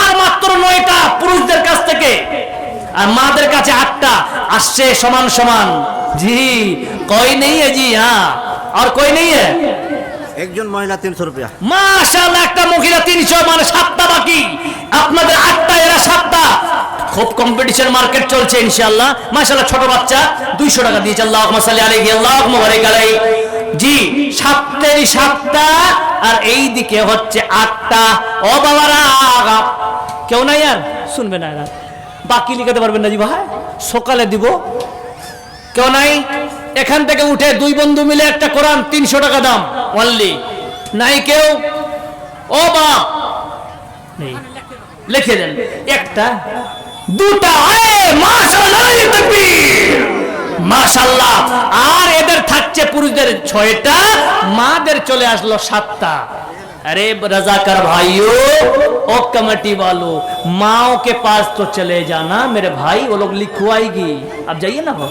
আর মাত্র পুরুষদের কাছ থেকে। আর মাদের কাছে আসছে সমান সমান। জি কই নেই জি হ্যাঁ। আর কই নেই একজন মহিলা তিনশো রুপিয়া। মাশাল্লাহ একটা মহিলা তিনশো মানে সাতটা বাকি। আপনাদের আটটা এরা সাতটা। খুব কম্পিটিশন মার্কেট চলছে ইনশাআল্লাহ। মাশাআল্লাহ ছোট বাচ্চা 200 টাকা দিয়েছে। আল্লাহুম্মা সাল্লি আলাইহি আল্লাহুম্মা বারিক আলাইহি। জি সাতটারই সাতটা, আর এই দিকে হচ্ছে আটটা। ও বাবারা কেউ নাই আর? শুনবে না এরা। বাকি লিখাতে পারবেন না জি ভাই সকালে দিব। কেউ নাই? এখান থেকে উঠে দুই বন্ধু মিলে একটা কোরআন, তিনশো টাকা দাম অনলি নাই কেউ? ও বাপ লিখে দেন। একটা, দুটা। মাশাআল্লাহ আর এদের থাকছে পুরুষদের ছয়টা মাদের চলে আসলো সাতটা अरे रजाकर भाइयों ओ कमेटी वालों माओ के पास तो चले जाना मेरे भाई वो लोग लिखवाएगी अब जाइए ना वो